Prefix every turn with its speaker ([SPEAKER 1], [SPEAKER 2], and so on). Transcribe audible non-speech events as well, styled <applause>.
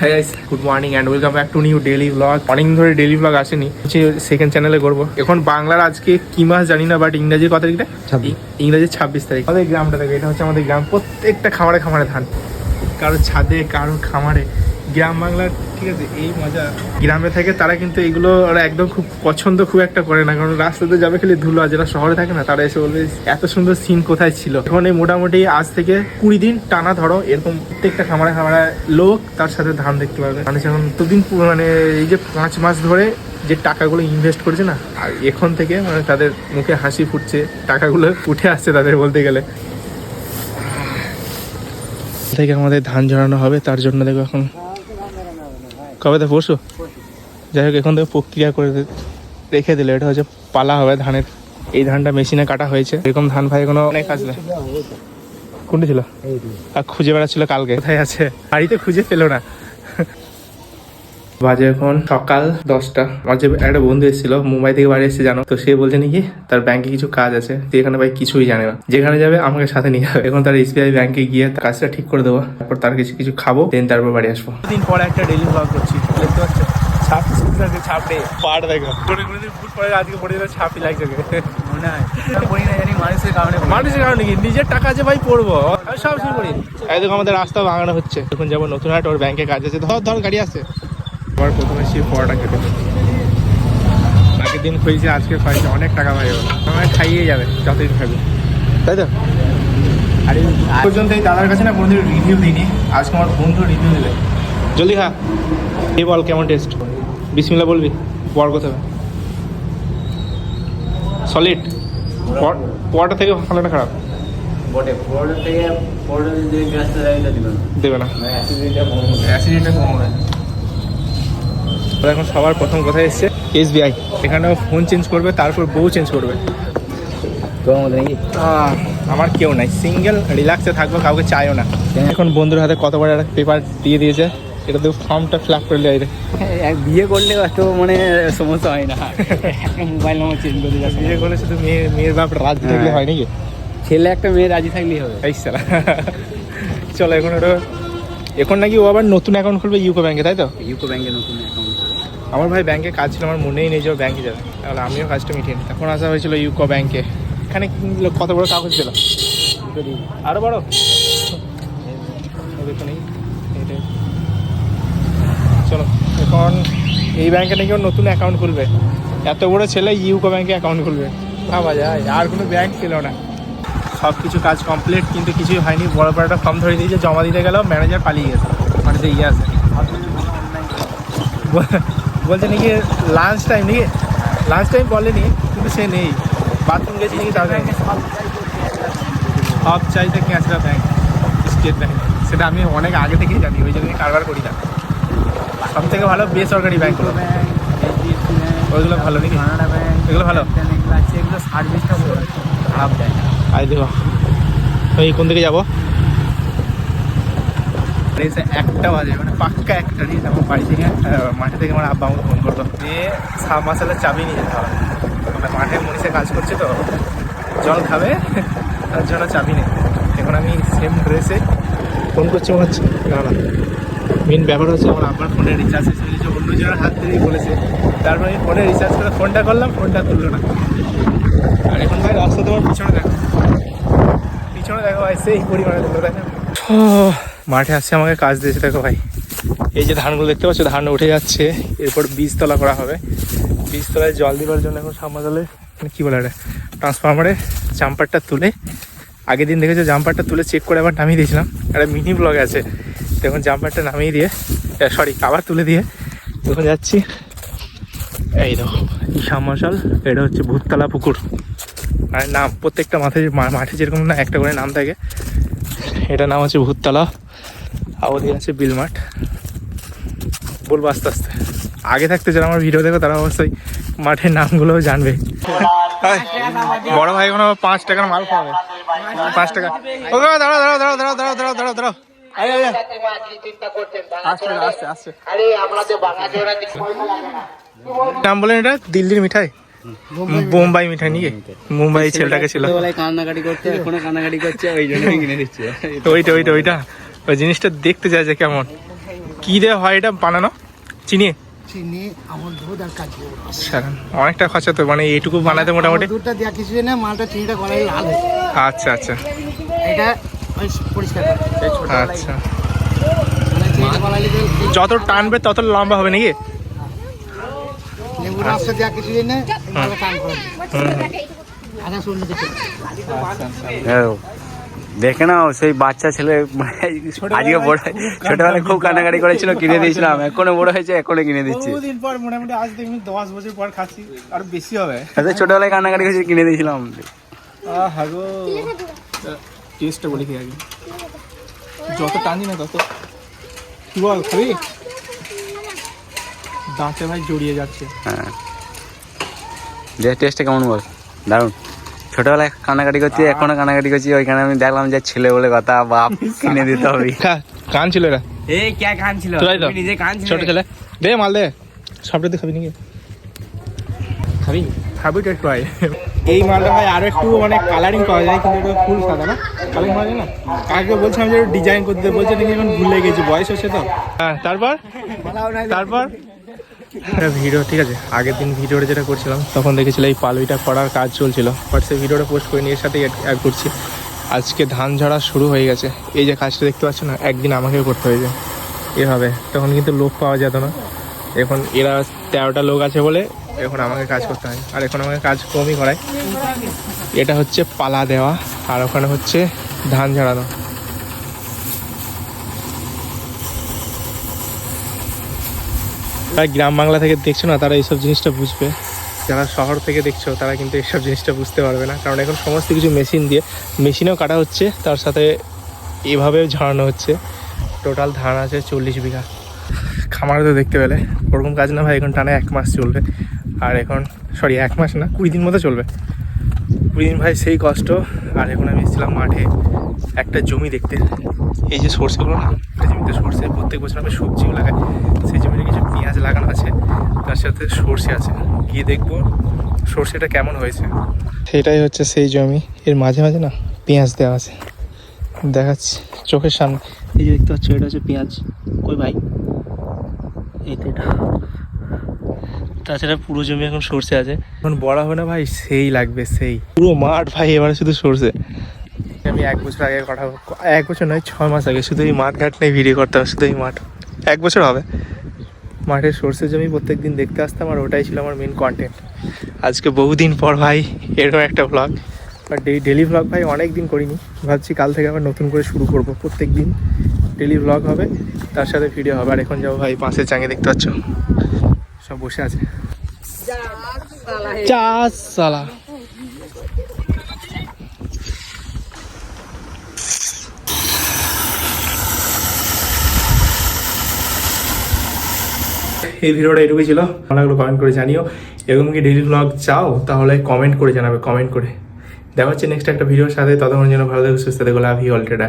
[SPEAKER 1] Hi guys good morning and welcome back to new daily vlog অনেক ধরে daily blog আসেনি হচ্ছে second চ্যানেলে করব। এখন বাংলার আজকে কি মাস জানি না বাট ইংরাজি কত তারিখটা?
[SPEAKER 2] ছাব্বিশ।
[SPEAKER 1] ই- ইংরাজি ছাব্বিশ তারিখ। আমাদের গ্রামটা দেখো এটা হচ্ছে আমাদের গ্রাম প্রত্যেকটা খামারে খামারে ধান। কারও ছাদে কারও খামারে। গ্রাম বাংলার ঠিক আছে, এই মজা। গ্রামে থাকে তারা কিন্তু এগুলো ওরা একদম খুব পছন্দ খুব একটা করে না, কারণ রাস্তাতে যাবে খালি ধুলো আর যারা শহরে থাকে না, তারা এসে বলবে, এত সুন্দর সিন কোথায় ছিল? এখন এই মোটামুটি আজ থেকে কুড়ি দিন টানা ধরো, এরকম প্রত্যেকটা খামারে খামারে লোক তার সাথে ধান দেখতে পাবে। মানুষ এখন দুদিন মানে এই যে পাঁচ মাস ধরে যে টাকাগুলো ইনভেস্ট করেছে না, আর এখন থেকে মানে তাদের মুখে হাসি ফুটছে, টাকাগুলো উঠে আসছে তাদের বলতে গেলে। থেকে আমাদের ধান ঝরানো হবে, তার জন্য দেখো এখন কবে তো পরশু? যাই হোক, এখন থেকে প্রক্রিয়া করে রেখে দিলে। এটা হচ্ছে পালা হবে ধানের। এই ধানটা মেশিনে কাটা হয়েছে। এরকম ধান ভাই কোনো অনেক আসবে। কোনটা ছিল? আর খুঁজে বেড়াচ্ছিল কালকে। কোথায় আছে? বাড়িতে খুঁজে পেল না। বাজে এখন সকাল দশটা। আমার যে একটা বন্ধু এসেছিল মুম্বাই থেকে বাড়ি এসেছে জানো? তো সে বলছে নাকি তার ব্যাংকে কিছু কাজ আছে তো এখানে ভাই কিছুই জানে না। যেখানে যাবে আমাকে সাথে নিয়ে যাবে। এখন তার এসবিআই ব্যাংকে গিয়ে তার কাজটা ঠিক করে দেবো। তারপর তার কিছু কিছু খাব দেন তারপর বাড়ি আসব। দিন পরে একটা ডেলি ব্লগ করছি দেখতে পাচ্ছ? ছাপ ছাপড়ে দেখো। দিন ফুট পরে আজকে পড়ে গেলে ছাপই লাগছে
[SPEAKER 2] মনে হয়। পড়ি না জানি মানুষের কারণে
[SPEAKER 1] মানুষের কারণে কি? নিজের টাকা আছে ভাই পড়ব। আমি সব শুরু করি। এই দেখো আমাদের রাস্তা ভাঙানো হচ্ছে। এখন যাব নতুন হাট ওর ব্যাংকে কাজ আছে। ধর ধর গাড়ি আছে। আবার প্রথমে সে পড়াটা কেটে আগের দিন খুঁজছে আজকে খুঁজছে অনেক টাকা পাই আমার খাইয়ে যাবে যতদিন খাবে। তাই তো? আর পর্যন্ত এই দাদার কাছে না কোনোদিন রিভিউ দিইনি আজকে আমার বন্ধু রিভিউ দেবে। জলদি খা। এই বল কেমন টেস্ট বিসমিল্লা বলবি? বর কোথায় সলিড পরটা থেকে ভালোটা খারাপ?
[SPEAKER 2] বটে পড়ে থেকে পড়ে যদি ব্যস্ত রাখলে দিবেন
[SPEAKER 1] দেবে না।
[SPEAKER 2] অ্যাসিডিটিটা কম হবে
[SPEAKER 1] অ্যাসিডিটা কম হবে ওরা এখন সবার প্রথম কোথায় এসছে? এসবিআই। এখানেও ফোন চেঞ্জ করবে তারপর বউ চেঞ্জ করবে। আমার কেউ নাই। সিঙ্গেল রিল্যাক্সে থাকব কাউকে চাইও না। এখন বন্ধুর হাতে কত বড় একটা পেপার দিয়ে দিয়েছে এটা তো ফর্মটা ফিল আপ করে লিয়ে
[SPEAKER 2] এক বিয়ে করলে এত মানে সমস্যা হয় না। মোবাইল নম্বর চেঞ্জ করে যাচ্ছে
[SPEAKER 1] বিয়ে করলে শুধু মেয়ে মেয়ের বাপ রাজি থাকলে
[SPEAKER 2] হ্যাঁ।
[SPEAKER 1] হয় নাকি?
[SPEAKER 2] ছেলে একটা মেয়ে রাজি থাকলেই হবে।
[SPEAKER 1] এই সালা চলো এখন ওটা এখন নাকি ও আবার নতুন অ্যাকাউন্ট খুলবে ইউকো ব্যাংকে তাই তো?
[SPEAKER 2] ইউকো ব্যাংকে নতুন অ্যাকাউন্ট
[SPEAKER 1] আমার ভাই ব্যাংকে কাজ ছিল, আমার মনেই নেই যে ব্যাংকে যাবে। তাহলে আমিও কাজটা মিটিয়ে নিই তখন আসা হয়েছিল ইউকো ব্যাংকে এখানে কত বড় কাগজ ছিল? আরও বড়। চলো, এখন এই ব্যাংকে নাকি ওর নতুন অ্যাকাউন্ট খুলবে। এত বড় ছেলে ইউকো ব্যাংকে অ্যাকাউন্ট খুলবে। ভাবা যায়, আর কোনো ব্যাংক ছিল না। সব কিছু কাজ কমপ্লিট কিন্তু কিছুই হয়নি। বড় বড় একটা ফর্ম ধরে দিয়েছে, জমা দিতে গেল ম্যানেজার পালিয়ে গেছে। মানে যে ইয়ে আছে। বলছে নাকি লাঞ্চ টাইম নাকি লাঞ্চ টাইম বলেনি কিন্তু সে নেই। বাথরুম গেছি নাকি তার সব চাইতে ক্যাশরা ব্যাংক স্টেট ব্যাংক সেটা আমি অনেক আগে থেকেই জানি ওই জন্য কারবার করি না। সব থেকে ভালো বেসরকারি ব্যাংকগুলো ওইগুলো ভালো নাকি? এগুলো ভালো?
[SPEAKER 2] এগুলো সার্ভিসটা খারাপ দেয়
[SPEAKER 1] আই দেখো ওই কোন দিকে যাব? এসে একটা বাজে মানে পাক্কা একটা দিয়ে আমার বাড়ি থেকে মাঠে থেকে আমার আব্বা আমাকে ফোন করতো দিয়ে সাব মাসালের চাবি নিয়ে যেতে হবে। মাঠে মনীষে কাজ করছে তো, জল খাবে, তার জন্য চাবি নেই। এখন আমি সেম ড্রেসে ফোন করছি, মনে হচ্ছে, না না। মেন ব্যাপার হচ্ছে আমার আব্বার ফোনে রিচার্জ গেছে অন্য জনের হাত ধরেই বলেছে। তারপরে আমি ফোনে রিচার্জ করে ফোনটা করলাম ফোনটা তুললো না। আর এখন ভাই রাস্তা তোমার পিছনে দেখো। পিছনে দেখো ভাই, সেই পরিমাণে ধুলো দেখো মাঠে আসছে, আমাকে কাজ দিয়েছে, দেখো ভাই। এই যে ধানগুলো দেখতে পাচ্ছ, ধান উঠে যাচ্ছে। এরপর বীজতলা করা হবে। বীজতলায় জল দেওয়ার জন্য এখন সামাজালে মানে কী বলে এটা? ট্রান্সফরমারে জাম্পারটা তুলে, আগের দিন দেখেছ জাম্পারটা তুলে চেক করে আবার নামিয়ে দিয়েছিলাম। একটা মিনি ব্লগ আছে। তখন জাম্পারটা নামিয়ে দিয়ে সরি আবার তুলে দিয়ে তখন যাচ্ছি। এই দেখো শ্যামশাল এটা হচ্ছে ভূততলা পুকুর। আর নাম, প্রত্যেকটা মাঠে মাঠে যেরকম না একটা করে নাম থাকে এটা নাম হচ্ছে ভূততলা। আর ওদিকে আছে বিলমাঠ বলব আস্তে আস্তে। আগে থাকতে যারা আমার ভিডিও দেখো তারা অবশ্যই মাঠের নামগুলোও জানবে। বড় ভাই কোনো পাঁচ টাকার মাল খাওয়াবে পাঁচ টাকা। ও দাঁড়াও দাঁড়াও দাঁড়াও দাঁড়াও দাঁড়াও দাঁড়াও দাঁড়াও নাম বলেন এটা দিল্লির মিঠাই? বোম্বাই মিঠাই নিয়ে মুম্বাই ছেলেটাকে ছিল।
[SPEAKER 2] কান্নাকাটি করতে এখনও কান্নাকাটি করছে ওই জন্য কিনে দিচ্ছে।
[SPEAKER 1] ওইটা ওইটা ওইটা। ওই জিনিসটা দেখতে চাই যে কেমন। কি দিয়ে হয় এটা বানানো? চিনি?
[SPEAKER 3] চিনি আমল দুধ আর কাজু।
[SPEAKER 1] আচ্ছা অনেকটা খরচা তো মানে এইটুকু বানাতে মোটামুটি।
[SPEAKER 3] দুধটা দেওয়া কিছু না মালটা চিনিটা গলায় লাল
[SPEAKER 1] আচ্ছা আচ্ছা।
[SPEAKER 3] এটা পরিষ্কার
[SPEAKER 1] আচ্ছা।
[SPEAKER 3] মানে
[SPEAKER 1] যত টানবে তত লম্বা হবে নাকি?
[SPEAKER 3] রসটা দেওয়া কিছু না টান
[SPEAKER 2] হ্যাঁ। দেখে নাও সেই বাচ্চা ছেলে আজকে বড় ছোটবেলায় খুব কান্নাকাটি করেছিল কিনে দিয়েছিলাম এখনও বড় হয়েছে এখনও কিনে দিচ্ছি।
[SPEAKER 1] বহুদিন পর মোটামুটি আজ দেখুন দশ বছর পর খাচ্ছি আর বেশি হবে।
[SPEAKER 2] তাদের ছোটবেলায় কান্নাকাটি করেছে কিনে দিয়েছিলাম।
[SPEAKER 1] হাগো। টেস্টটা বলি কি আগে। যত টানি না তত। কি বল খাবি দাঁতে ভাই জড়িয়ে যাচ্ছে।
[SPEAKER 2] হ্যাঁ। যে টেস্টটা কেমন বল? দারুণ। ছোটবেলায় কান্নাকাটি করছি এখনও কান্নাকাটি করছি ওইখানে আমি দেখলাম যে ছেলে বলে কথা বাপ কিনে দিতে হবে। <laughs>
[SPEAKER 1] কান ছিল এরা
[SPEAKER 2] এই কে কান ছিল? নিজে কান
[SPEAKER 1] ছোট ছেলে। দে মাল দে। সবটাতে খাবি নাকি?
[SPEAKER 2] খাবি
[SPEAKER 1] খাবি তো একটু এই মালটা ভাই আরও একটু মানে কালারিং করা যায় কিন্তু এটা ফুল সাদা না? কালারিং যায় না? কাকে বলছিলাম যে ডিজাইন করতে বলছে নাকি এখন ভুলে গেছি বয়স হচ্ছে তো। হ্যাঁ তারপর? তারপর? ভিডিও ঠিক আছে? আগের দিন ভিডিওটা যেটা করছিলাম, তখন দেখেছিল এই পালুইটা করার কাজ চলছিল। বাট সেই ভিডিওটা পোস্ট করে নিয়ে সাথে অ্যাড করছি। আজকে ধান ঝাড়া শুরু হয়ে গেছে। এই যে কাজটা দেখতে পাচ্ছ না, একদিন আমাকেও করতে হয়েছে। এভাবে তখন কিন্তু লোক পাওয়া যেত না। এখন এরা তেরোটা লোক আছে বলে এখন আমাকে কাজ করতে হয়। আর এখন আমাকে কাজ কমই করায়। এটা হচ্ছে পালা দেওয়া, আর ওখানে হচ্ছে ধান ঝাড়ানো। তারা গ্রাম বাংলা থেকে দেখছ না, তারা এইসব জিনিসটা বুঝবে। যারা শহর থেকে দেখছ, তারা কিন্তু এইসব জিনিসটা বুঝতে পারবে না। কারণ এখন সমস্ত কিছু মেশিন দিয়ে, মেশিনেও কাটা হচ্ছে, তার সাথে এভাবেও ঝাড়ানো হচ্ছে। টোটাল ধান আছে চল্লিশ বিঘা। খামারে তো দেখতে পেলে, ওরকম কাজ না ভাই, এখন টানে এক মাস চলবে। আর এখন সরি এক মাস না, কুড়ি দিন মতো চলবে। দিন ভাই সেই কষ্ট। আর এখন আমি এসেছিলাম মাঠে একটা জমি দেখতে। এই যে সর্ষেগুলো না? একটা জমিতে সর্ষে। প্রত্যেক বছর আমি সবজিও লাগাই। সেই জমিতে কিছু পেঁয়াজ লাগানো আছে। তার সাথে সর্ষে আছে। গিয়ে দেখব সর্ষেটা কেমন হয়েছে। সেটাই হচ্ছে সেই জমি। এর মাঝে মাঝে না পেঁয়াজ দেওয়া আছে। দেখাচ্ছি চোখের সামনে। এই যে দেখতে পাচ্ছ এটা হচ্ছে পেঁয়াজ। কই ভাই? এই তো এটা। তাছাড়া পুরো জমি এখন সর্ষে আছে। এখন বড় হবে না ভাই? সেই লাগবে সেই। পুরো মাঠ ভাই এবারে শুধু সর্ষে। আমি এক বছর আগে কথা এক বছর নয় ছয় মাস আগে। শুধু এই মাঠ ঘাট নিয়ে ভিডিও করতাম শুধু এই মাঠ। এক বছর হবে। মাঠের সর্ষে জমি প্রত্যেক দিন দেখতে আসতাম আর ওটাই ছিল আমার মেন কন্টেন্ট আজকে বহুদিন পর ভাই এরকম একটা ব্লগ বাট ডেলি ব্লগ ভাই অনেক দিন করিনি। ভাবছি কাল থেকে আবার নতুন করে শুরু করব। প্রত্যেক দিন ডেলি ব্লগ হবে তার সাথে ভিডিও হবে। আর এখন যাব ভাই পাশে চাঙে দেখতে পাচ্ছ? সব বসে আছে। চাষ সালা। এই ভিডিওটা এটুকুই ছিল। ভালো লাগল কমেন্ট করে জানিও। এরকম কি ডেইলি ব্লগ চাও? তাহলে কমেন্ট করে জানাবে কমেন্ট করে। দেখা হচ্ছে নেক্সট একটা ভিডিওর সাথে। ততক্ষণ যেন ভালো থাকো সুস্থ থেকো লাভ অলরেডা